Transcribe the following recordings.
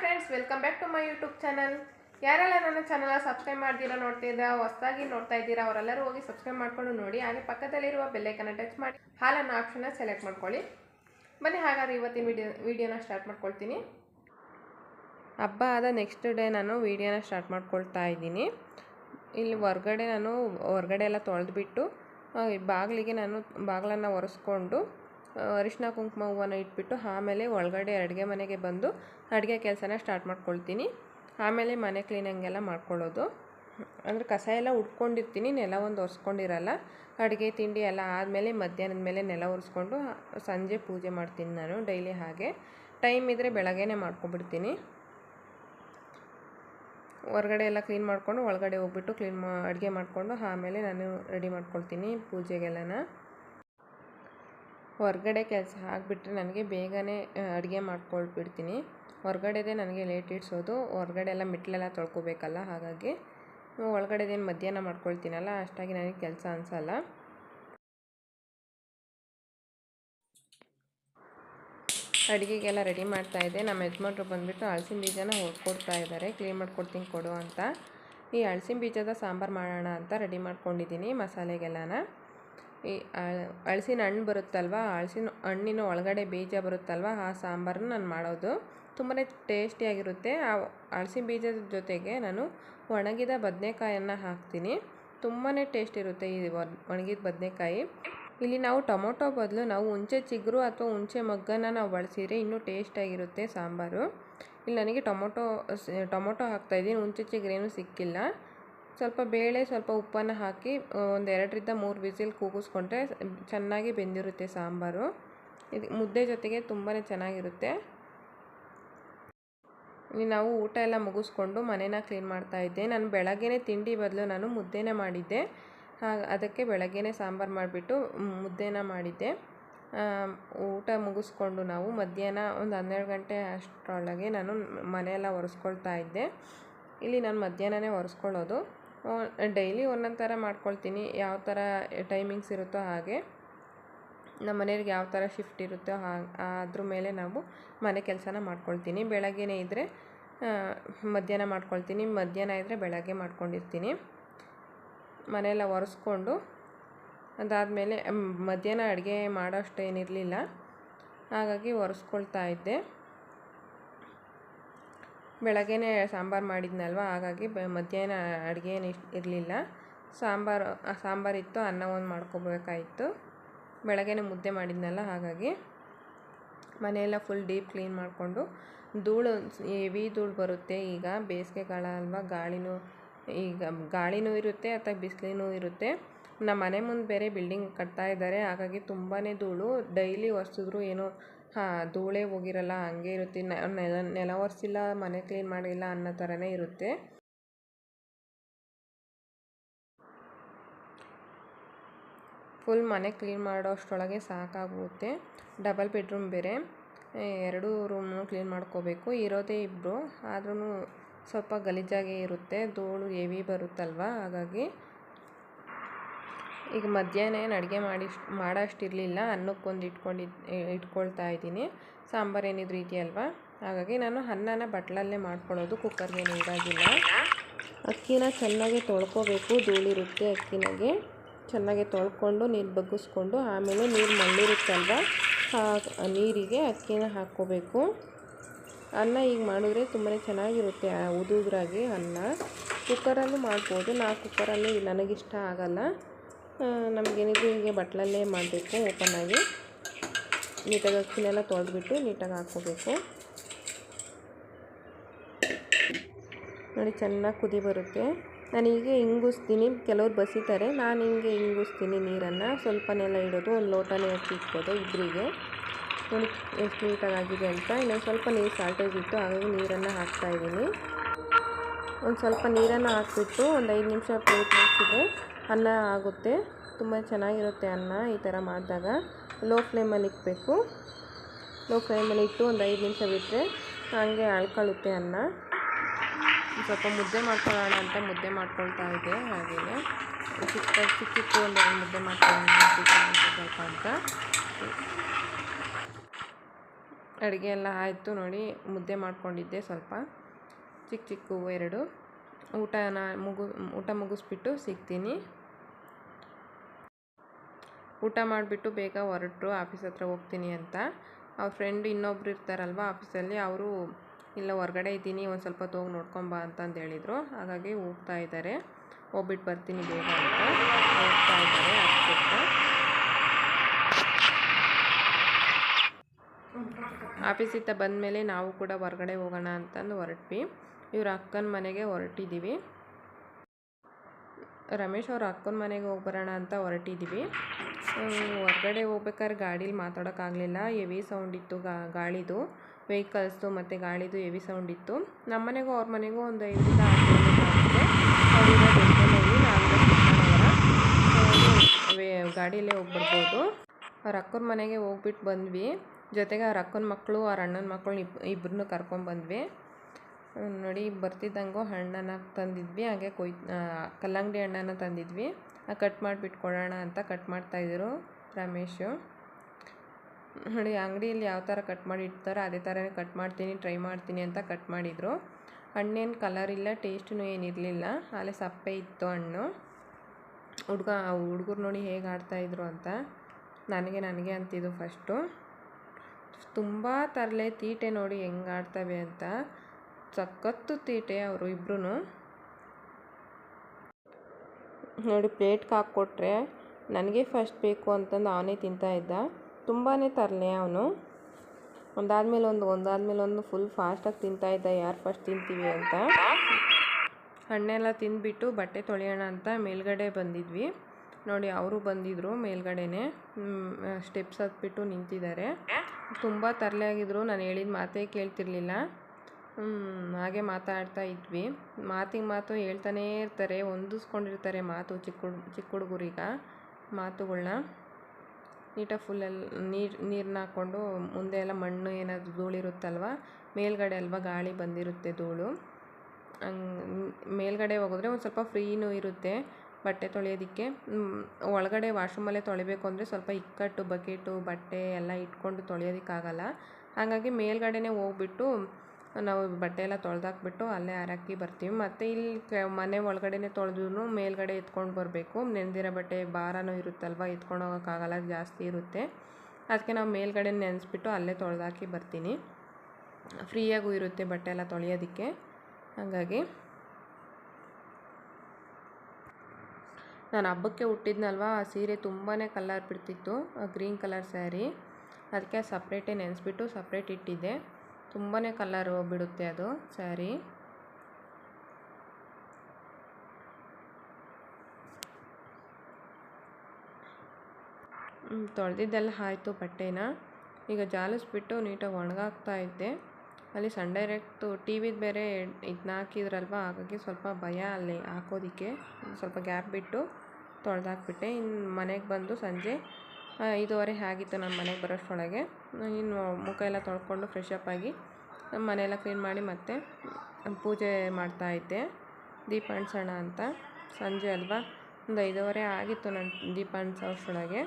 Friends welcome back to my YouTube channel ಯಾರೆಲ್ಲ ನನ್ನ channel subscribe ಮಾಡ್ತೀರಾ ನೋಡ್ತಿದ್ದೀರಾ, ಹೊಸದಾಗಿ ನೋಡ್ತಾ ಇದ್ದೀರಾ, ಅವರೆಲ್ಲರೂ ಹೋಗಿ ಸಬ್ಸ್ಕ್ರೈಬ್ ಮಾಡ್ಕೊಂಡು ನೋಡಿ, ಹಾಗೆ ಪಕ್ಕದಲ್ಲಿರುವ ಬೆಲ್ಲೈಕನ್ನ ಟಚ್ ಮಾಡಿ ಹಾಲನ್ನು ಆಪ್ಷನ್ನ ಸೆಲೆಕ್ಟ್ ಮಾಡ್ಕೊಳ್ಳಿ. ಬನ್ನಿ, ಹಾಗಾದ್ರೆ ಇವತ್ತಿನ ವಿಡಿಯೋ ವಿಡಿಯೋನ ಸ್ಟಾರ್ಟ್ ಮಾಡ್ಕೊಳ್ತೀನಿ. ಹಬ್ಬ ಆದ ನೆಕ್ಸ್ಟ್ ಡೇ ನಾನು ವಿಡಿಯೋನ ಸ್ಟಾರ್ಟ್ ಮಾಡ್ಕೊಳ್ತಾ ಇದ್ದೀನಿ. ಇಲ್ಲಿ ಹೊರ್ಗಡೆ ನಾನು, ಹೊರ್ಗಡೆ ಎಲ್ಲ ತೊಳೆದ್ಬಿಟ್ಟು ಬಾಗಿಲಿಗೆ ನಾನು ಬಾಗಿಲನ್ನು ಒರೆಸ್ಕೊಂಡು ಅರಿಶಿನ ಕುಂಕುಮ ಹೂವನ್ನು ಇಟ್ಬಿಟ್ಟು ಆಮೇಲೆ ಒಳಗಡೆ ಅಡುಗೆ ಮನೆಗೆ ಬಂದು ಅಡುಗೆ ಕೆಲಸನ ಸ್ಟಾರ್ಟ್ ಮಾಡ್ಕೊಳ್ತೀನಿ. ಆಮೇಲೆ ಮನೆ ಕ್ಲೀನಂಗೆಲ್ಲ ಮಾಡ್ಕೊಳ್ಳೋದು. ಅಂದರೆ ಕಸ ಎಲ್ಲ ಉಟ್ಕೊಂಡಿರ್ತೀನಿ, ನೆಲ ಒಂದು ಒರೆಸ್ಕೊಂಡಿರಲ್ಲ. ಅಡುಗೆ, ತಿಂಡಿ ಎಲ್ಲ ಆದಮೇಲೆ ಮಧ್ಯಾಹ್ನದ ಮೇಲೆ ನೆಲ ಒರೆಸ್ಕೊಂಡು ಸಂಜೆ ಪೂಜೆ ಮಾಡ್ತೀನಿ ನಾನು ಡೈಲಿ ಹಾಗೆ. ಟೈಮ್ ಇದ್ದರೆ ಬೆಳಗ್ಗೆನೇ ಮಾಡ್ಕೊಬಿಡ್ತೀನಿ. ಹೊರಗಡೆ ಎಲ್ಲ ಕ್ಲೀನ್ ಮಾಡಿಕೊಂಡು ಒಳಗಡೆ ಹೋಗ್ಬಿಟ್ಟು ಕ್ಲೀನ್ ಮಾ, ಅಡುಗೆ ಮಾಡಿಕೊಂಡು ಆಮೇಲೆ ನಾನು ರೆಡಿ ಮಾಡ್ಕೊಳ್ತೀನಿ ಪೂಜೆಗೆಲ್ಲನ. ಹೊರಗಡೆ ಕೆಲಸ ಆಗಿಬಿಟ್ರೆ ನನಗೆ ಬೇಗನೆ ಅಡುಗೆ ಮಾಡ್ಕೊಳ್ಬಿಡ್ತೀನಿ. ಹೊರಗಡೆದೇ ನನಗೆ ಲೇಟ್ ಇಡ್ಸೋದು. ಹೊರಗಡೆ ಎಲ್ಲ ಮೆಟ್ಲೆಲ್ಲ ತೊಳ್ಕೊಬೇಕಲ್ಲ, ಹಾಗಾಗಿ ಒಳಗಡೆದೇನು ಮಧ್ಯಾಹ್ನ ಮಾಡ್ಕೊಳ್ತೀನಲ್ಲ, ಅಷ್ಟಾಗಿ ನನಗೆ ಕೆಲಸ ಅನಿಸಲ್ಲ. ಅಡುಗೆಗೆಲ್ಲ ರೆಡಿ ಮಾಡ್ತಾ ಇದ್ದೆ. ನಮ್ಮ ಯಜಮಾನ್ರು ಬಂದುಬಿಟ್ಟು ಹಲಸಿನ ಬೀಜನ ಹೊಡ್ಕೊಡ್ತಾ ಇದ್ದಾರೆ ಕ್ಲೀನ್ ಮಾಡ್ಕೊಡ್ತೀನಿ ಕೊಡು ಅಂತ. ಈ ಹಲಸಿನ ಬೀಜದ ಸಾಂಬಾರು ಮಾಡೋಣ ಅಂತ ರೆಡಿ ಮಾಡ್ಕೊಂಡಿದ್ದೀನಿ ಮಸಾಲೆಗೆಲ್ಲನ. ಈ ಹಳ್ಸಿನ ಹಣ್ಣು ಬರುತ್ತಲ್ವ? ಹಳ್ಸಿನ ಹಣ್ಣಿನ ಒಳಗಡೆ ಬೀಜ ಬರುತ್ತಲ್ವ? ಆ ಸಾಂಬಾರನ್ನ ನಾನು ಮಾಡೋದು. ತುಂಬಾ ಟೇಸ್ಟಿಯಾಗಿರುತ್ತೆ. ಆ ಹಳ್ಸಿನ ಬೀಜದ ಜೊತೆಗೆ ನಾನು ಒಣಗಿದ ಬದನೆಕಾಯನ್ನು ಹಾಕ್ತೀನಿ. ತುಂಬಾ ಟೇಸ್ಟ್ ಇರುತ್ತೆ ಈ ಒಣಗಿದ ಬದನೆಕಾಯಿ. ಇಲ್ಲಿ ನಾವು ಟೊಮೊಟೊ ಬದಲು ನಾವು ಹುಂಚೆ ಚಿಗುರು ಅಥವಾ ಹುಂಚೆ ಮಗ್ಗನ್ನು ನಾವು ಬಳಸಿದರೆ ಇನ್ನೂ ಟೇಸ್ಟಾಗಿರುತ್ತೆ ಸಾಂಬಾರು. ಇಲ್ಲಿ ನನಗೆ ಟೊಮೊಟೊ ಟೊಮೊಟೊ ಹಾಕ್ತಾಯಿದ್ದೀನಿ ಹುಂಚೆ ಚಿಗುರೇನು ಸಿಕ್ಕಿಲ್ಲ. ಸ್ವಲ್ಪ ಬೇಳೆ, ಸ್ವಲ್ಪ ಉಪ್ಪನ್ನು ಹಾಕಿ ಒಂದು ಎರಡರಿಂದ ಮೂರು ವಿಸಿಲ್ ಕೂಗಿಸ್ಕೊಂಡ್ರೆ ಚೆನ್ನಾಗಿ ಬೆಂದಿರುತ್ತೆ ಸಾಂಬಾರು. ಇದು ಮುದ್ದೆ ಜೊತೆಗೆ ತುಂಬಾ ಚೆನ್ನಾಗಿರುತ್ತೆ. ನಾವು ಊಟ ಎಲ್ಲ ಮುಗಿಸ್ಕೊಂಡು ಮನೇನ ಕ್ಲೀನ್ ಮಾಡ್ತಾ ಇದ್ದೆ. ನಾನು ಬೆಳಗ್ಗೆನೇ ತಿಂಡಿ ಬದಲು ನಾನು ಮುದ್ದೆನೇ ಮಾಡಿದ್ದೆ. ಅದಕ್ಕೆ ಬೆಳಗ್ಗೆನೇ ಸಾಂಬಾರು ಮಾಡಿಬಿಟ್ಟು ಮುದ್ದೆನ ಮಾಡಿದ್ದೆ. ಊಟ ಮುಗಿಸ್ಕೊಂಡು ನಾವು ಮಧ್ಯಾಹ್ನ ಒಂದು ಹನ್ನೆರಡು ಗಂಟೆ ಅಷ್ಟರೊಳಗೆ ನಾನು ಮನೆಯೆಲ್ಲ ಒರೆಸ್ಕೊಳ್ತಾ ಇದ್ದೆ. ಇಲ್ಲಿ ನಾನು ಮಧ್ಯಾಹ್ನನೇ ಒರೆಸ್ಕೊಳ್ಳೋದು. ಡೈಲಿ ಒಂದೊಂದು ಥರ ಮಾಡ್ಕೊಳ್ತೀನಿ, ಯಾವ ಥರ ಟೈಮಿಂಗ್ಸ್ ಇರುತ್ತೋ ಹಾಗೆ. ನಮ್ಮ ಮನೆಯವ್ರಿಗೆ ಯಾವ ಥರ ಶಿಫ್ಟ್ ಇರುತ್ತೋ ಹಾ ಅದ್ರ ಮೇಲೆ ನಾವು ಮನೆ ಕೆಲಸನ ಮಾಡ್ಕೊಳ್ತೀನಿ. ಬೆಳಗ್ಗೆನೇ ಇದ್ದರೆ ಮಧ್ಯಾಹ್ನ ಮಾಡ್ಕೊಳ್ತೀನಿ, ಮಧ್ಯಾಹ್ನ ಇದ್ದರೆ ಬೆಳಗ್ಗೆ ಮಾಡ್ಕೊಂಡಿರ್ತೀನಿ. ಮನೆಯೆಲ್ಲ ಒರೆಸ್ಕೊಂಡು, ಅದಾದಮೇಲೆ, ಮಧ್ಯಾಹ್ನ ಅಡುಗೆ ಮಾಡೋಷ್ಟೇನಿರಲಿಲ್ಲ ಹಾಗಾಗಿ ಒರೆಸ್ಕೊಳ್ತಾ ಇದ್ದೆ. ಬೆಳಗ್ಗೆನೇ ಸಾಂಬಾರು ಮಾಡಿದ್ನಲ್ವ? ಹಾಗಾಗಿ ಬ- ಮಧ್ಯಾಹ್ನ ಅಡುಗೆ ಏನು ಇರಲಿಲ್ಲ. ಸಾಂಬಾರು ಸಾಂಬಾರಿತ್ತು, ಅನ್ನ ಒಂದು ಮಾಡ್ಕೋಬೇಕಾಯಿತು. ಬೆಳಗ್ಗೆಯೇ ಮುದ್ದೆ ಮಾಡಿದ್ನಲ್ಲ, ಹಾಗಾಗಿ. ಮನೆಯೆಲ್ಲ ಫುಲ್ ಡೀಪ್ ಕ್ಲೀನ್ ಮಾಡಿಕೊಂಡು, ಧೂಳು ಹೆವಿ ಧೂಳು ಬರುತ್ತೆ ಈಗ. ಬೇಸಿಗೆಗಾಲ ಅಲ್ವಾ, ಗಾಳಿನೂ, ಈಗ ಗಾಳಿನೂ ಇರುತ್ತೆ, ಅಥವಾ ಬಿಸಿಲಿನೂ ಇರುತ್ತೆ. ನಮ್ಮ ಮನೆ ಮುಂದೆ ಬೇರೆ ಬಿಲ್ಡಿಂಗ್ ಕಟ್ತಾ ಇದ್ದಾರೆ, ಹಾಗಾಗಿ ತುಂಬಾ ಧೂಳು. ಡೈಲಿ ಒರೆಸಿದ್ರು ಏನೋ ಹಾಂ, ಧೂಳೇ ಹೋಗಿರಲ್ಲ, ಹಂಗೆ ಇರುತ್ತೆ. ನೆಲ ನೆಲ ಒರೆಸಿಲ್ಲ, ಮನೆ ಕ್ಲೀನ್ ಮಾಡಿಲ್ಲ ಅನ್ನೋ ಥರನೇ ಇರುತ್ತೆ. ಫುಲ್ ಮನೆ ಕ್ಲೀನ್ ಮಾಡೋ ಅಷ್ಟರೊಳಗೆ ಸಾಕಾಗುತ್ತೆ. ಡಬಲ್ ಬೆಡ್ರೂಮ್ ಬೇರೆ. ಎರಡೂ ರೂಮ್ನು ಕ್ಲೀನ್ ಮಾಡ್ಕೋಬೇಕು. ಇರೋದೇ ಇಬ್ಬರು ಆದ್ರೂ ಸ್ವಲ್ಪ ಗಲೀಜಾಗೇ ಇರುತ್ತೆ. ಧೂಳು ಹೆವಿ ಬರುತ್ತಲ್ವ? ಹಾಗಾಗಿ ಈಗ ಮಧ್ಯಾಹ್ನ ಏನು ಅಡುಗೆ ಮಾಡಿ ಮಾಡೋಷ್ಟಿರಲಿಲ್ಲ. ಅನ್ನಕ್ಕೊಂದು ಇಟ್ಕೊಂಡು ಇಟ್ಕೊಳ್ತಾ ಇದ್ದೀನಿ. ಸಾಂಬಾರು ಏನಿದ್ರು ಇದೆಯಲ್ವ? ಹಾಗಾಗಿ ನಾನು ಅನ್ನನ ಬಟ್ಲಲ್ಲೇ ಮಾಡ್ಕೊಳ್ಳೋದು ಕುಕ್ಕರ್ಗೇನು ಇಡೋದಿಲ್ಲ ಅಕ್ಕಿನ ಚೆನ್ನಾಗಿ ತೊಳ್ಕೊಬೇಕು. ಧೂಳಿರುತ್ತೆ ಅಕ್ಕಿನಾಗೆ. ಚೆನ್ನಾಗಿ ತೊಳ್ಕೊಂಡು ನೀರು ಬಗ್ಗಿಸ್ಕೊಂಡು ಆಮೇಲೆ ನೀರು ಮಳ್ಳಿರುತ್ತಲ್ವ? ಆ ನೀರಿಗೆ ಅಕ್ಕಿನ ಹಾಕ್ಕೋಬೇಕು. ಅನ್ನ ಈಗ ಮಾಡಿದ್ರೆ ತುಂಬಾ ಚೆನ್ನಾಗಿರುತ್ತೆ. ಉದುದ್ರಾಗಿ ಅನ್ನ. ಕುಕ್ಕರಲ್ಲೂ ಮಾಡ್ಬೋದು. ನಾ ಕುಕ್ಕರಲ್ಲಿ ನನಗಿಷ್ಟ ಆಗಲ್ಲ. ನಮಗೇನಿದ್ರು ಹೀಗೆ ಬಟ್ಲಲ್ಲೇ ಮಾಡಬೇಕು ಓಪನ್ನಾಗಿ ನೀಟಾಗಿ ಅಕ್ಕಿನೆಲ್ಲ ತೊಳೆದ್ಬಿಟ್ಟು ನೀಟಾಗಿ ಹಾಕ್ಕೋಬೇಕು. ನೋಡಿ, ಚೆನ್ನಾಗಿ ಕುದಿ ಬರುತ್ತೆ. ನಾನು ಹೀಗೆ ಹಿಂಗಿಸ್ತೀನಿ ಕೆಲವ್ರು ಬಸಿತಾರೆ. ನಾನು ಹಿಂಗೆ ಹಿಂಗಿಸ್ತೀನಿ ನೀರನ್ನು. ಸ್ವಲ್ಪನೆಲ್ಲ ಇಡೋದು, ಒಂದು ಲೋಟನೇ ಅಕ್ಕಿ ಇಟ್ಕೋದು ಇಬ್ಬರಿಗೆ ನೋಡಿ, ಎಷ್ಟು ನೀಟಾಗಿ ಆಗಿದೆ ಅಂತ. ಇನ್ನೊಂದು ಸ್ವಲ್ಪ ನೀರು ಶಾರ್ಟೇಜ್ ಇತ್ತು ಹಾಗಾಗಿ ನೀರನ್ನು ಹಾಕ್ತಾಯಿದ್ದೀನಿ ಒಂದು ಸ್ವಲ್ಪ ನೀರನ್ನು ಹಾಕಿಬಿಟ್ಟು ಒಂದು ಐದು ನಿಮಿಷ ಪ್ಲೇಟ್ ಹಾಕಿದ್ರೆ ಅನ್ನ ಆಗುತ್ತೆ. ತುಂಬ ಚೆನ್ನಾಗಿರುತ್ತೆ ಅನ್ನ ಈ ಥರ ಮಾಡಿದಾಗ. ಲೋ ಫ್ಲೇಮಲ್ಲಿ ಇಕ್ಕಬೇಕು ಲೋ ಫ್ಲೇಮಲ್ಲಿ ಇಟ್ಟು ಒಂದು ಐದು ನಿಮಿಷ ಬಿಟ್ಟರೆ ಹಾಗೆ ಅಳ್ಕೊಳ್ಳುತ್ತೆ ಅನ್ನ. ಸ್ವಲ್ಪ ಮುದ್ದೆ ಮಾಡ್ಕೊಳ್ಳೋಣ ಅಂತ ಮುದ್ದೆ ಮಾಡ್ಕೊಳ್ತಾ ಇದ್ದೆ ಹಾಗೆಯೇ ಚಿಕ್ಕ ಚಿಕ್ಕ ಚಿಕ್ಕ ಒಂದು ಮುದ್ದೆ ಮಾಡ್ಕೊಳ್ಳೋಣ ಸ್ವಲ್ಪ ಅಂತ. ಅಡುಗೆ ಎಲ್ಲ ಆಯಿತು ನೋಡಿ, ಮುದ್ದೆ ಮಾಡ್ಕೊಂಡಿದ್ದೆ ಸ್ವಲ್ಪ. ಚಿಕ್ಕ ಚಿಕ್ಕವು ಎರಡು. ಊಟನ ಮುಗು, ಊಟ ಮುಗಿಸ್ಬಿಟ್ಟು ಸಿಗ್ತೀನಿ. ಊಟ ಮಾಡಿಬಿಟ್ಟು ಬೇಗ ಹೊರಟ್ರು, ಆಫೀಸ್ ಹತ್ರ ಹೋಗ್ತೀನಿ ಅಂತ. ಅವ್ರ ಫ್ರೆಂಡ್ ಇನ್ನೊಬ್ರು ಇರ್ತಾರಲ್ವ ಆಫೀಸಲ್ಲಿ, ಅವರು, ಇಲ್ಲ, ಹೊರಗಡೆ ಇದ್ದೀನಿ, ಒಂದು ಸ್ವಲ್ಪ ಹೊತ್ತು ಹೋಗಿ ನೋಡ್ಕೊಂಬಾ ಅಂತಂದು ಹೇಳಿದರು. ಹಾಗಾಗಿ ಹೋಗ್ತಾ ಇದ್ದಾರೆ ಹೋಗ್ಬಿಟ್ಟು ಬರ್ತೀನಿ ಬೇಗ ಅಂತ. ಹೋಗ್ತಾ ಇದ್ದಾರೆ ಆಫೀಸಿಂದ ಬಂದಮೇಲೆ ನಾವು ಕೂಡ ಹೊರಗಡೆ ಹೋಗೋಣ ಅಂತಂದು ಹೊರಟ್ವಿ. ಇವ್ರ ಅಕ್ಕನ ಮನೆಗೆ ಹೊರಟಿದ್ದೀವಿ ರಮೇಶ್ ಅವ್ರ ಅಕ್ಕನ ಮನೆಗೆ ಹೋಗಿ ಬರೋಣ ಅಂತ ಹೊರಟಿದ್ದೀವಿ ಹೊರಗಡೆ ಹೋಗ್ಬೇಕಾದ್ರೆ ಗಾಡೀಲಿ ಮಾತಾಡೋಕ್ಕಾಗಲಿಲ್ಲ. ಹೆವಿ ಸೌಂಡ್ ಇತ್ತು ಗಾಳಿದು ವೆಹಿಕಲ್ಸ್ದು ಮತ್ತು ಗಾಳಿದು ಹೆವಿ ಸೌಂಡ್ ಇತ್ತು. ನಮ್ಮ ಮನೆಗೂ ಅವ್ರ ಮನೆಗೂ ಒಂದು ಐದರಿಂದ ಆರು ಕಿಲೋಮೀಟರ್ ಗಾಡಿಯಲ್ಲೇ ಹೋಗಿ ಬರ್ಬೋದು ಅವ್ರ ಅಕ್ಕನ ಮನೆಗೆ ಹೋಗ್ಬಿಟ್ಟು ಬಂದ್ವಿ. ಜೊತೆಗೆ ಅವ್ರ ಅಕ್ಕನ ಮಕ್ಕಳು ಅವ್ರ ಅಣ್ಣನ ಮಕ್ಕಳು ಇಬ್ ಇಬ್ಬರನ್ನೂ ಕರ್ಕೊಂಬಂದ್ವಿ ನೋಡಿ, ಬರ್ತಿದ್ದಂಗೂ ಹಣ್ಣನ್ನು ತಂದಿದ್ವಿ. ಹಾಗೆ ಕೊಯ್ ಕಲ್ಲಂಗಡಿ ಹಣ್ಣನ್ನು ತಂದಿದ್ವಿ. ಕಟ್ ಮಾಡಿಬಿಟ್ಟು ಕೊಡೋಣ ಅಂತ ಕಟ್ ಮಾಡ್ತಾಯಿದ್ರು ರಮೇಶು. ನೋಡಿ, ಅಂಗಡಿಯಲ್ಲಿ ಯಾವ ಥರ ಕಟ್ ಮಾಡಿ ಇಡ್ತಾರೋ ಅದೇ ಥರನೇ ಕಟ್ ಮಾಡ್ತೀನಿ, ಟ್ರೈ ಮಾಡ್ತೀನಿ ಅಂತ ಕಟ್ ಮಾಡಿದರು. ಹಣ್ಣೇನು ಕಲರ್ ಇಲ್ಲ ಟೇಸ್ಟೂ ಏನಿರಲಿಲ್ಲ. ಅಲ್ಲಿ ಸಪ್ಪೆ ಇತ್ತು ಹಣ್ಣು. ಹುಡುಗ ಹುಡುಗರು ನೋಡಿ ಹೇಗೆ ಆಡ್ತಾಯಿದ್ರು ಅಂತ. ನನಗೆ ನನಗೆ ಅಂತಿದ್ದು ಫಸ್ಟು ತುಂಬ ತರಲೆ ತೀಟೆ ನೋಡಿ ಹೆಂಗೆ ಆಡ್ತವೆ ಅಂತ. ಸಖತ್ತು ತೀಟೆ ಅವರು ಇಬ್ಬರೂ ನೋಡಿ ಪ್ಲೇಟ್ಗೆ ಹಾಕ್ಕೊಟ್ರೆ ನನಗೆ ಫಸ್ಟ್ ಬೇಕು ಅಂತಂದು ಅವನೇ ತಿಂತಾ ಇದ್ದ. ತುಂಬಾ ತರಲೆ ಅವನು. ಒಂದಾದ್ಮೇಲೆ ಒಂದು ಒಂದಾದ್ಮೇಲೆ ಒಂದು ಫುಲ್ ಫಾಸ್ಟಾಗಿ ತಿಂತಾ ಇದ್ದ. ಯಾರು ಫಸ್ಟ್ ತಿಂತೀವಿ ಅಂತ. ಹಣ್ಣೆಲ್ಲ ತಿಂದುಬಿಟ್ಟು ಬಟ್ಟೆ ತೊಳೆಯೋಣ ಅಂತ ಮೇಲ್ಗಡೆ ಬಂದಿದ್ವಿ. ನೋಡಿ, ಅವರು ಬಂದಿದ್ರು ಮೇಲ್ಗಡೆನೆ. ಸ್ಟೆಪ್ಸ್ ಹತ್ಬಿಟ್ಟು ನಿಂತಿದ್ದಾರೆ. ತುಂಬ ತರಲೆ ಆಗಿದ್ರು. ನಾನು ಹೇಳಿದ ಮಾತೇ ಕೇಳ್ತಿರ್ಲಿಲ್ಲ. ಹಾಗೆ ಮಾತಾಡ್ತಾ ಇದ್ವಿ. ಮಾತಿಗೆ ಮಾತು ಹೇಳ್ತಾನೇ ಇರ್ತಾರೆ, ಹೊಂದಿಸ್ಕೊಂಡಿರ್ತಾರೆ ಮಾತು ಚಿಕ್ಕ ಚಿಕ್ಕ ಹುಡುಗರೀಗ. ಮಾತುಗಳನ್ನ ನೀಟಾಗಿ ಫುಲ್ಲೆಲ್ಲ ನೀರು ನೀರನ್ನ ಹಾಕ್ಕೊಂಡು ಮುಂದೆ ಎಲ್ಲ ಮಣ್ಣು ಏನಾದರೂ ಧೂಳಿರುತ್ತಲ್ವ? ಮೇಲ್ಗಡೆ ಅಲ್ವಾ ಗಾಳಿ ಬಂದಿರುತ್ತೆ ಧೂಳು. ಹಂಗೆ, ಮೇಲ್ಗಡೆ ಹೋಗಿದ್ರೆ ಒಂದು ಸ್ವಲ್ಪ ಫ್ರೀನೂ ಇರುತ್ತೆ ಬಟ್ಟೆ ತೊಳೆಯೋದಕ್ಕೆ. ಒಳಗಡೆ ವಾಶ್ರೂಮಲ್ಲೇ ತೊಳಿಬೇಕು ಅಂದರೆ ಸ್ವಲ್ಪ ಇಕ್ಕಟ್ಟು, ಬಕೆಟು, ಬಟ್ಟೆ ಎಲ್ಲ ಇಟ್ಕೊಂಡು ತೊಳೆಯೋದಕ್ಕಾಗಲ್ಲ. ಹಾಗಾಗಿ ಮೇಲ್ಗಡೆನೇ ಹೋಗ್ಬಿಟ್ಟು ನಾವು ಬಟ್ಟೆ ಎಲ್ಲ ತೊಳೆದಾಕ್ಬಿಟ್ಟು ಅಲ್ಲೇ ಹಾರಾಕಿ ಬರ್ತೀವಿ. ಮತ್ತು ಇಲ್ಲಿ ಕ, ಮನೆ ಒಳಗಡೆನೇ ತೊಳೆದ್ರೂ ಮೇಲ್ಗಡೆ ಎತ್ಕೊಂಡು ಬರಬೇಕು. ನೆನೆದಿರೋ ಬಟ್ಟೆ ಭಾರನೂ ಇರುತ್ತಲ್ವ, ಎತ್ಕೊಂಡು ಹೋಗೋಕ್ಕಾಗಲ್ಲ, ಜಾಸ್ತಿ ಇರುತ್ತೆ. ಅದಕ್ಕೆ ನಾವು ಮೇಲ್ಗಡೆ ನೆನೆಸ್ಬಿಟ್ಟು ಅಲ್ಲೇ ತೊಳೆದಾಕಿ ಬರ್ತೀನಿ. ಫ್ರೀಯಾಗೂ ಇರುತ್ತೆ ಬಟ್ಟೆ ಎಲ್ಲ ತೊಳೆಯೋದಕ್ಕೆ. ಹಾಗಾಗಿ. ನಾನು ಹಬ್ಬಕ್ಕೆ ಹುಟ್ಟಿದ್ನಲ್ವ ಆ ಸೀರೆ ತುಂಬಾ ಕಲರ್ ಬಿಡ್ತಿತ್ತು ಗ್ರೀನ್ ಕಲರ್ ಸ್ಯಾರಿ. ಅದಕ್ಕೆ ಸಪ್ರೇಟೇ ನೆನೆಸ್ಬಿಟ್ಟು ಸಪ್ರೇಟ್ ಇಟ್ಟಿದ್ದೆ. ತುಂಬಾ ಕಲರು ಬಿಡುತ್ತೆ ಅದು, ಸ್ಯಾರಿ. ತೊಳೆದಿದ್ದೆಲ್ಲ ಆಯಿತು ಬಟ್ಟೆನ. ಈಗ ಜಾಲಿಸ್ಬಿಟ್ಟು ನೀಟಾಗಿ ಒಣಗಾಕ್ತಾ ಇದ್ದೆ. ಅಲ್ಲಿ ಸನ್ ಡೈರೆಕ್ಟು ಟಿ ವಿದು ಬೇರೆ ಇದನ್ನ ಹಾಕಿದ್ರಲ್ವ, ಹಾಗಾಗಿ ಸ್ವಲ್ಪ ಭಯ ಅಲ್ಲಿ ಹಾಕೋದಕ್ಕೆ, ಸ್ವಲ್ಪ ಗ್ಯಾಪ್ ಬಿಟ್ಟು ತೊಳೆದಾಕ್ಬಿಟ್ಟೆ. ಇನ್ನು ಮನೆಗೆ ಬಂದು ಸಂಜೆ ಐದೂವರೆ ಆಗಿತ್ತು ನಾನು ಮನೆಗೆ ಬರೋಷ್ಟರೊಳಗೆ. ಇನ್ನು ಮುಖ ಎಲ್ಲ ತೊಳ್ಕೊಂಡು ಫ್ರೆಶ್ ಅಪ್ ಆಗಿ ಮನೆಯೆಲ್ಲ ಕ್ಲೀನ್ ಮಾಡಿ ಮತ್ತೆ ಪೂಜೆ ಮಾಡ್ತಾಯಿದ್ದೆ ದೀಪ ಅಂಟಿಸೋಣ ಅಂತ. ಸಂಜೆ ಅಲ್ವಾ? ಒಂದು ಐದೂವರೆ ಆಗಿತ್ತು ನನ್ನ ದೀಪ ಅಂಟಿಸೋಷ್ಟರೊಳಗೆ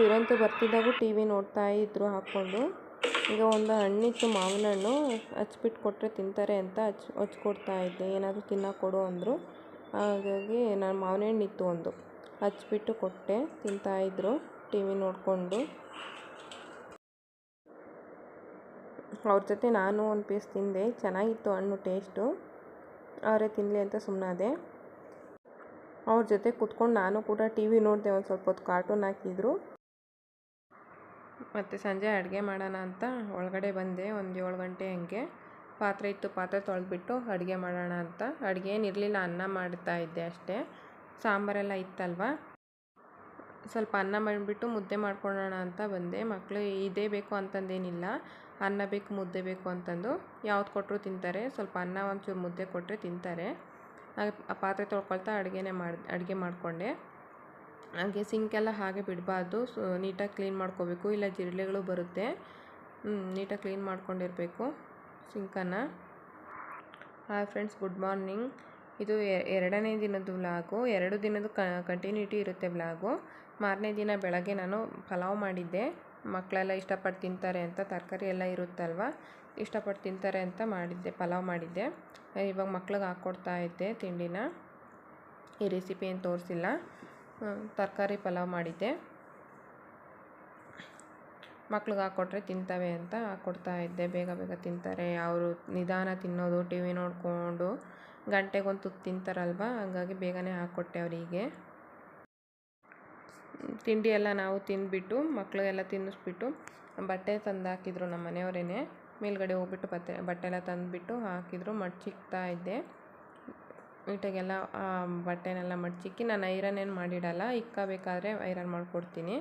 ಇವರಂತೂ ಬರ್ತಿದ್ದಾಗೂ ಟಿ ವಿ ನೋಡ್ತಾ ಇದ್ರು ಹಾಕ್ಕೊಂಡು. ಈಗ ಒಂದು ಹಣ್ಣಿತ್ತು ಮಾವಿನ ಹಣ್ಣು ಹಚ್ಬಿಟ್ಟು ಕೊಟ್ಟರೆ ತಿಂತಾರೆ ಅಂತ ಹಚ್, ಹಚ್ಕೊಡ್ತಾ ಇದ್ದೆ. ಏನಾದರೂ ತಿನ್ನೋಕೆ ಕೊಡು ಅಂದರು. ಹಾಗಾಗಿ ನಾನು ಮಾವಿನ ಹಣ್ಣು ಇತ್ತು ಒಂದು. ಹಚ್ಬಿಟ್ಟು ಕೊಟ್ಟೆ ತಿಂತಾಯಿದ್ರು ಟಿ ವಿ ನೋಡಿಕೊಂಡು. ಅವ್ರ ಜೊತೆ ನಾನು ಒಂದು ಪೀಸ್ ತಿಂದೆ, ಚೆನ್ನಾಗಿತ್ತು ಹಣ್ಣು ಟೇಸ್ಟು ಅವರೇ ತಿನ್ನಲಿ ಅಂತ ಸುಮ್ಮನಾದೆ ಅವ್ರ ಜೊತೆ ಕುತ್ಕೊಂಡು ನಾನು ಕೂಡ ಟಿ ವಿ ನೋಡಿದೆ ಒಂದು ಸ್ವಲ್ಪ ಹೊತ್ತು ಕಾರ್ಟೂನ್ ಹಾಕಿದ್ರು. ಮತ್ತು ಸಂಜೆ ಅಡುಗೆ ಮಾಡೋಣ ಅಂತ ಒಳಗಡೆ ಬಂದೆ, ಒಂದು ಏಳು ಗಂಟೆ ಹಂಗೆ. ಪಾತ್ರೆ ಇತ್ತು, ಪಾತ್ರೆ ತೊಳೆದ್ಬಿಟ್ಟು ಅಡುಗೆ ಮಾಡೋಣ ಅಂತ. ಅಡುಗೆ ಏನಿರಲಿಲ್ಲ ಅನ್ನ ಮಾಡ್ತಾ ಇದ್ದೆ ಅಷ್ಟೇ. ಸಾಂಬಾರೆಲ್ಲ ಇತ್ತಲ್ವ? ಸ್ವಲ್ಪ ಅನ್ನ ಮಾಡಿಬಿಟ್ಟು ಮುದ್ದೆ ಮಾಡ್ಕೊಳ್ಳೋಣ ಅಂತ ಬಂದೆ. ಮಕ್ಕಳು ಇದೇ ಬೇಕು ಅಂತಂದೇನಿಲ್ಲ. ಅನ್ನ ಬೇಕು, ಮುದ್ದೆ ಬೇಕು ಅಂತಂದು ಯಾವ್ದು ಕೊಟ್ಟರು ತಿಂತಾರೆ. ಸ್ವಲ್ಪ ಅನ್ನ ಒಂಚೂರು ಮುದ್ದೆ ಕೊಟ್ಟರೆ ತಿಂತಾರೆ. ಪಾತ್ರೆ ತೊಳ್ಕೊಳ್ತಾ ಅಡುಗೆನೇ ಮಾಡಿ, ಅಡುಗೆ ಮಾಡಿಕೊಂಡೆ. ಹಾಗೆ ಸಿಂಕೆಲ್ಲ ಹಾಗೆ ಬಿಡಬಾರ್ದು. ಸೊ, ನೀಟಾಗಿ ಕ್ಲೀನ್ ಮಾಡ್ಕೋಬೇಕು. ಇಲ್ಲ ಜಿರಳೆಗಳು ಬರುತ್ತೆ. ನೀಟಾಗಿ ಕ್ಲೀನ್ ಮಾಡ್ಕೊಂಡಿರಬೇಕು ಸಿಂಕನ್ನು. Hi friends, good morning. ಇದು ಎರಡನೇ ದಿನದ ವ್ಲಾಗು. ಎರಡು ದಿನದ ಕಂಟಿನ್ಯೂಟಿ ಇರುತ್ತೆ ವ್ಲಾಗು. ಮಾರನೇ ದಿನ ಬೆಳಗ್ಗೆ ನಾನು ಪಲಾವ್ ಮಾಡಿದ್ದೆ. ಮಕ್ಕಳೆಲ್ಲ ಇಷ್ಟಪಟ್ಟು ತಿಂತಾರೆ ಅಂತ, ತರಕಾರಿ ಎಲ್ಲ ಇರುತ್ತಲ್ವ, ಇಷ್ಟಪಟ್ಟು ತಿಂತಾರೆ ಅಂತ ಮಾಡಿದ್ದೆ, ಪಲಾವ್ ಮಾಡಿದ್ದೆ. ಇವಾಗ ಮಕ್ಳಿಗೆ ಹಾಕ್ಕೊಡ್ತಾ ಇದ್ದೆ ತಿಂಡಿನ. ಈ ರೆಸಿಪಿ ಏನು ತೋರಿಸಿಲ್ಲ. ತರಕಾರಿ ಪಲಾವ್ ಮಾಡಿದ್ದೆ. ಮಕ್ಳಿಗೆ ಹಾಕ್ಕೊಟ್ರೆ ತಿಂತವೆ ಅಂತ ಹಾಕ್ಕೊಡ್ತಾ ಇದ್ದೆ. ಬೇಗ ಬೇಗ ತಿಂತಾರೆ. ಅವರು ನಿಧಾನ ತಿನ್ನೋದು ಟಿ ವಿ ನೋಡಿಕೊಂಡು ಗಂಟೆಗೊಂದು ತುತ್ತು ತಿಂತಾರಲ್ವ? ಹಂಗಾಗಿ ಬೇಗನೆ ಹಾಕ್ಕೊಟ್ಟೆ ಅವರಿಗೆ. ತಿಂಡಿ ಎಲ್ಲ ನಾವು ತಿಂದುಬಿಟ್ಟು ಮಕ್ಕಳಿಗೆಲ್ಲ ತಿನ್ನಿಸ್ಬಿಟ್ಟು, ಬಟ್ಟೆ ತಂದು ಹಾಕಿದ್ರು ನಮ್ಮ ಮನೆಯವರೇ ಮೇಲ್ಗಡೆ ಹೋಗ್ಬಿಟ್ಟು ಬತ್ತೆ ಬಟ್ಟೆ ಎಲ್ಲ ತಂದುಬಿಟ್ಟು ಹಾಕಿದ್ರು, ಮಡ್ಚಿಕ್ತಾ ಇದ್ದೆ. ನೀಟಾಗೆಲ್ಲ ಬಟ್ಟೆನೆಲ್ಲ ಮಡ್ಚಿಕ್ಕಿ, ನಾನು ಐರನ್ ಏನು ಮಾಡಿಡಲ್ಲ ಇಕ್ಕಬೇಕಾದ್ರೆ ಐರನ್ ಮಾಡಿಕೊಡ್ತೀನಿ.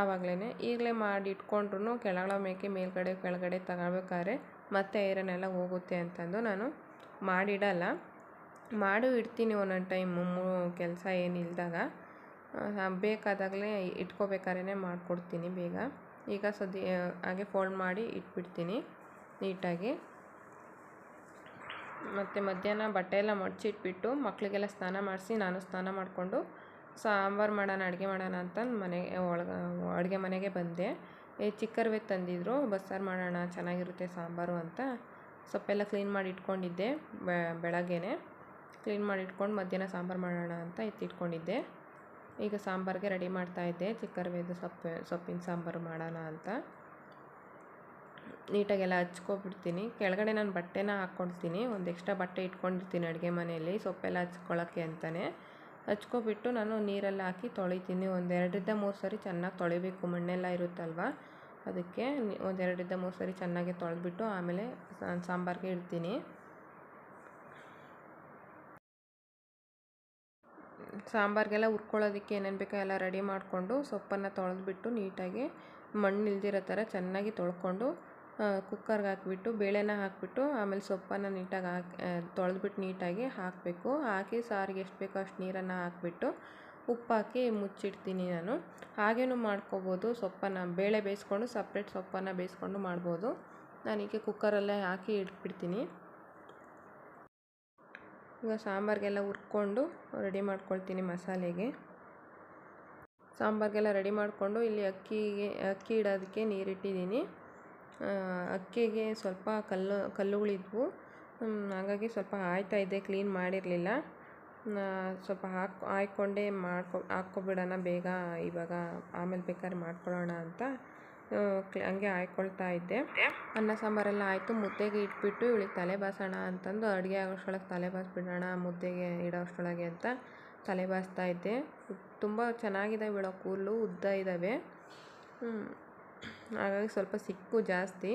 ಆವಾಗಲೇ ಈಗಲೇ ಮಾಡಿ ಇಟ್ಕೊಂಡ್ರು ಕೆಳಗಡೆ ಮೇಕೆ ಮೇಲ್ಗಡೆ ಕೆಳಗಡೆ ತಗೋಬೇಕಾದ್ರೆ ಮತ್ತೆ ಐರನ್ ಎಲ್ಲ ಹೋಗುತ್ತೆ ಅಂತಂದು ನಾನು ಮಾಡಿಡಲ್ಲ. ಮಾಡು ಇಡ್ತೀನಿ ಒಂದೊಂದು ಟೈಮು ಕೆಲಸ ಏನಿಲ್ಲದಾಗ ಬೇಕಾದಾಗಲೇ ಇಟ್ಕೋಬೇಕಾದ್ರೆ ಮಾಡಿಕೊಡ್ತೀನಿ ಬೇಗ. ಈಗ ಸದ್ಯ ಹಾಗೆ ಫೋಲ್ಡ್ ಮಾಡಿ ಇಟ್ಬಿಡ್ತೀನಿ ನೀಟಾಗಿ. ಮತ್ತು ಮಧ್ಯಾಹ್ನ ಬಟ್ಟೆ ಎಲ್ಲ ಮಡಚಿಟ್ಬಿಟ್ಟು ಮಕ್ಕಳಿಗೆಲ್ಲ ಸ್ನಾನ ಮಾಡಿಸಿ ನಾನು ಸ್ನಾನ ಮಾಡಿಕೊಂಡು ಸಾಂಬಾರು ಮಾಡೋಣ, ಅಡುಗೆ ಮಾಡೋಣ ಅಂತ ಮನೆಗೆ ಒಳಗೆ, ಅಡುಗೆ ಮನೆಗೆ ಬಂದೆ. ಈ ಚಿಕ್ಕರ್ವೆ ತಂದಿದ್ರು, ಬಸ್ಸಾರು ಮಾಡೋಣ, ಚೆನ್ನಾಗಿರುತ್ತೆ ಸಾಂಬಾರು ಅಂತ. ಸೊಪ್ಪೆಲ್ಲ ಕ್ಲೀನ್ ಮಾಡಿ ಇಟ್ಕೊಂಡಿದ್ದೆ ಬೆಳಗ್ಗೆನೆ. ಕ್ಲೀನ್ ಮಾಡಿ ಇಟ್ಕೊಂಡು ಮಧ್ಯಾಹ್ನ ಸಾಂಬಾರು ಮಾಡೋಣ ಅಂತ ಎತ್ತಿಟ್ಕೊಂಡಿದ್ದೆ. ಈಗ ಸಾಂಬಾರಿಗೆ ರೆಡಿ ಮಾಡ್ತಾಯಿದ್ದೆ ಚಿಕ್ಕರ್ವೇದು ಸೊಪ್ಪು, ಸೊಪ್ಪಿನ ಸಾಂಬಾರು ಮಾಡೋಣ ಅಂತ. ನೀಟಾಗೆಲ್ಲ ಹಚ್ಕೊಬಿಡ್ತೀನಿ. ಕೆಳಗಡೆ ನಾನು ಬಟ್ಟೆನ ಹಾಕ್ಕೊಳ್ತೀನಿ ಒಂದು ಎಕ್ಸ್ಟ್ರಾ ಬಟ್ಟೆ ಇಟ್ಕೊಂಡಿರ್ತೀನಿ ಅಡುಗೆ ಮನೆಯಲ್ಲಿ. ಸೊಪ್ಪೆಲ್ಲ ಹಚ್ಕೊಳ್ಳೋಕ್ಕೆ ಅಂತಲೇ ಹಚ್ಕೊಬಿಟ್ಟು ನಾನು ನೀರೆಲ್ಲ ಹಾಕಿ ತೊಳಿತೀನಿ. ಒಂದೆರಡರಿಂದ ಮೂರು ಸರಿ ಚೆನ್ನಾಗಿ ತೊಳಿಬೇಕು. ಮಣ್ಣೆಲ್ಲ ಇರುತ್ತಲ್ವ? ಅದಕ್ಕೆ ಒಂದೆರಡರಿಂದ ಮೂರು ಸರಿ ಚೆನ್ನಾಗಿ ತೊಳೆದ್ಬಿಟ್ಟು ಆಮೇಲೆ ಸಾಂಬಾರಿಗೆ ಇಡ್ತೀನಿ. ಸಾಂಬಾರಿಗೆಲ್ಲ ಹುರ್ಕೊಳ್ಳೋದಕ್ಕೆ ಏನೇನು ಬೇಕೋ ಎಲ್ಲ ರೆಡಿ ಮಾಡಿಕೊಂಡು ಸೊಪ್ಪನ್ನು ತೊಳೆದ್ಬಿಟ್ಟು ನೀಟಾಗಿ ಮಣ್ಣು ಇಲ್ದಿರೋ ಥರ ಚೆನ್ನಾಗಿ ತೊಳ್ಕೊಂಡು ಕುಕ್ಕರ್ಗೆ ಹಾಕ್ಬಿಟ್ಟು, ಬೇಳೆನ ಹಾಕಿಬಿಟ್ಟು ಆಮೇಲೆ ಸೊಪ್ಪನ್ನು ನೀಟಾಗಿ ಹಾಕಿ ತೊಳೆದ್ಬಿಟ್ಟು ನೀಟಾಗಿ ಹಾಕಬೇಕು. ಹಾಕಿ ಸಾರಿಗೆ ಎಷ್ಟು ಬೇಕೋ ಅಷ್ಟು ನೀರನ್ನು ಹಾಕ್ಬಿಟ್ಟು ಉಪ್ಪು ಹಾಕಿ ಮುಚ್ಚಿಡ್ತೀನಿ ನಾನು. ಹಾಗೇನೂ ಮಾಡ್ಕೋಬೋದು. ಸೊಪ್ಪನ್ನು ಬೇಳೆ ಬೇಯಿಸ್ಕೊಂಡು ಸಪ್ರೇಟ್ ಸೊಪ್ಪನ್ನು ಬೇಯಿಸ್ಕೊಂಡು ಮಾಡ್ಬೋದು. ನಾನೀಗ ಕುಕ್ಕರಲ್ಲೇ ಹಾಕಿ ಇಟ್ಬಿಡ್ತೀನಿ. ಈಗ ಸಾಂಬಾರಿಗೆಲ್ಲ ಹುರ್ಕೊಂಡು ರೆಡಿ ಮಾಡ್ಕೊಳ್ತೀನಿ ಮಸಾಲೆಗೆ. ಸಾಂಬಾರಿಗೆಲ್ಲ ರೆಡಿ ಮಾಡಿಕೊಂಡು ಇಲ್ಲಿ ಅಕ್ಕಿಗೆ, ಅಕ್ಕಿ ಇಡೋದಕ್ಕೆ ನೀರಿಟ್ಟಿದ್ದೀನಿ. ಅಕ್ಕಿಗೆ ಸ್ವಲ್ಪ ಕಲ್ಲು, ಕಲ್ಲುಗಳಿದ್ವು. ಹಾಗಾಗಿ ಸ್ವಲ್ಪ ಆಯ್ತಾ ಇದೆ ಕ್ಲೀನ್ ಮಾಡಿರಲಿಲ್ಲ. ಸ್ವಲ್ಪ ಹಾಕಿ ಹಾಯ್ಕೊಂಡೇ ಮಾಡ್ಕೊ, ಹಾಕ್ಕೊಬಿಡೋಣ, ಬೇಗ ಇವಾಗ ಆಮೇಲೆ ಬೇಕಾದ್ರೆ ಮಾಡ್ಕೊಳ್ಳೋಣ ಅಂತ ಹಂಗೆ ಹಾಯ್ಕೊಳ್ತಾ ಇದ್ದೆ. ಅನ್ನ ಸಾಂಬಾರೆಲ್ಲ ಆಯಿತು, ಮುದ್ದೆಗೆ ಇಟ್ಬಿಟ್ಟು ಇವಳಿಗೆ ತಲೆ ಬಾಸೋಣ ಅಂತಂದು ಅಡುಗೆ ಆಗೋಷ್ಟರೊಳಗೆ ತಲೆ ಬಾಸ್ಬಿಡೋಣ, ಮುದ್ದೆಗೆ ಇಡೋ ಅಷ್ಟರೊಳಗೆ ಅಂತ ತಲೆ ಬಾಸ್ತಾ ಇದ್ದೆ. ತುಂಬ ಚೆನ್ನಾಗಿದೆ ಇವಳ ಕೂದಲು, ಉದ್ದ ಇದ್ದಾವೆ ಹಾಗಾಗಿ ಸ್ವಲ್ಪ ಸಿಕ್ಕು ಜಾಸ್ತಿ.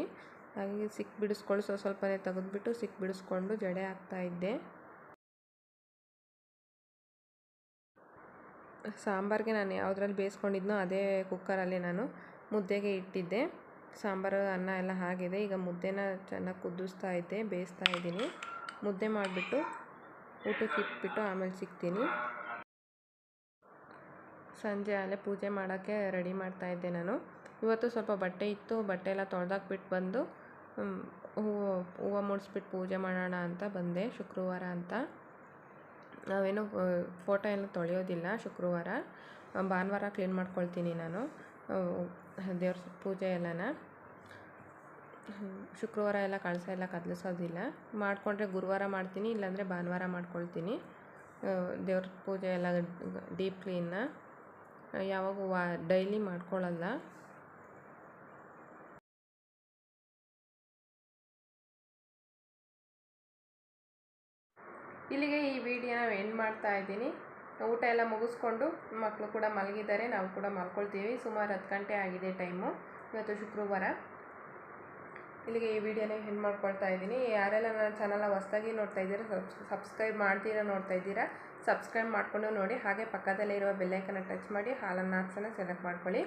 ಹಾಗಾಗಿ ಸಿಕ್ಕಿ ಬಿಡಿಸ್ಕೊಂಡು ಸ್ವಲ್ಪ ಸ್ವಲ್ಪನೇ ತೆಗೆದ್ಬಿಟ್ಟು ಸಿಕ್ ಬಿಡಿಸ್ಕೊಂಡು ಜಡೆ ಹಾಕ್ತಾ ಇದ್ದೆ. ಸಾಂಬಾರಿಗೆ ನಾನು ಯಾವುದ್ರಲ್ಲಿ ಬೇಯಿಸ್ಕೊಂಡಿದ್ನೋ ಅದೇ ಕುಕ್ಕರಲ್ಲಿ ನಾನು ಮುದ್ದೆಗೆ ಇಟ್ಟಿದ್ದೆ. ಸಾಂಬಾರು, ಅನ್ನ ಎಲ್ಲ ಆಗಿದೆ. ಈಗ ಮುದ್ದೆನ ಚೆನ್ನಾಗಿ ಕುದಿಸ್ತಾ ಇದ್ದೆ, ಬೇಯಿಸ್ತಾ ಇದ್ದೀನಿ. ಮುದ್ದೆ ಮಾಡಿಬಿಟ್ಟು ಊಟಕ್ಕೆ ಇಟ್ಬಿಟ್ಟು ಆಮೇಲೆ ಸಿಗ್ತೀನಿ. ಸಂಜೆ ಅಲ್ಲೇ ಪೂಜೆ ಮಾಡೋಕ್ಕೆ ರೆಡಿ ಮಾಡ್ತಾ ಇದ್ದೆ ನಾನು. ಇವತ್ತು ಸ್ವಲ್ಪ ಬಟ್ಟೆ ಇತ್ತು, ಬಟ್ಟೆ ಎಲ್ಲ ತೊಳೆದಾಕ್ಬಿಟ್ಟು ಬಂದು ಹೂವು ಹೂವು ಮುಡಿಸ್ಬಿಟ್ಟು ಪೂಜೆ ಮಾಡೋಣ ಅಂತ ಬಂದೆ ಶುಕ್ರವಾರ ಅಂತ. ನಾವೇನು ಫೋಟೋ ಎಲ್ಲ ತೊಳೆಯೋದಿಲ್ಲ ಶುಕ್ರವಾರ. ಭಾನುವಾರ ಕ್ಲೀನ್ ಮಾಡ್ಕೊಳ್ತೀನಿ ನಾನು. ದೇವ್ರ ಪೂಜೆ ಎಲ್ಲನ. ಶುಕ್ರವಾರ ಎಲ್ಲ ಕಳಸ ಎಲ್ಲ ಕದಲಿಸೋದಿಲ್ಲ. ಮಾಡಿಕೊಂಡ್ರೆ ಗುರುವಾರ ಮಾಡ್ತೀನಿ, ಇಲ್ಲಾಂದರೆ ಭಾನುವಾರ ಮಾಡ್ಕೊಳ್ತೀನಿ. ದೇವ್ರ ಪೂಜೆ ಎಲ್ಲ ಡೀಪ್ ಕ್ಲೀನ್ನ. ಯಾವಾಗ ವಾ, ಡೈಲಿ ಮಾಡ್ಕೊಳ್ಳಲ್ಲ ಇಲ್ಲಿಗೆ ಈ ವಿಡಿಯೋನ ಎಂಡ್ ಮಾಡ್ತಾ ಇದ್ದೀನಿ. ಊಟ ಎಲ್ಲ ಮುಗಿಸ್ಕೊಂಡು ಮಕ್ಕಳು ಕೂಡ ಮಲಗಿದ್ದಾರೆ. ನಾವು ಕೂಡ ಮಲ್ಕೊಳ್ತೀವಿ. ಸುಮಾರು ಹತ್ತು ಗಂಟೆ ಆಗಿದೆ ಟೈಮು ಇವತ್ತು ಶುಕ್ರವಾರ. ಇಲ್ಲಿಗೆ ಈ ವಿಡಿಯೋನ ಎಂಡ್ ಮಾಡ್ಕೊಳ್ತಾ ಇದ್ದೀನಿ. ಯಾರೆಲ್ಲ ನನ್ನ ಚಾನಲ್ನ ಹೊಸ್ದಾಗಿ ನೋಡ್ತಾ ಇದ್ದೀರಾ ಸಬ್ಸ್ಕ್ರೈಬ್ ಮಾಡ್ತೀರಾ ನೋಡ್ತಾ ಇದ್ದೀರಾ ಸಬ್ಸ್ಕ್ರೈಬ್ ಮಾಡಿಕೊಂಡು ನೋಡಿ. ಹಾಗೆ ಪಕ್ಕದಲ್ಲೇ ಇರುವ ಬೆಲ್ಲೈಕನ್ನ ಟಚ್ ಮಾಡಿ, ಹಾಲನ್ನು ಆಪ್ಷನ್ನ ಸೆಲೆಕ್ಟ್ ಮಾಡ್ಕೊಳ್ಳಿ.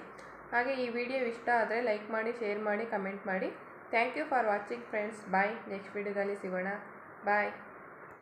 ಹಾಗೆ ಈ ವಿಡಿಯೋ ಇಷ್ಟ ಆದರೆ ಲೈಕ್ ಮಾಡಿ ಶೇರ್ ಮಾಡಿ ಕಮೆಂಟ್ ಮಾಡಿ. Thank you for watching friends bye next ವಿಡಿಯೋದಲ್ಲಿ ಸಿಗೋಣ. ಬಾಯ್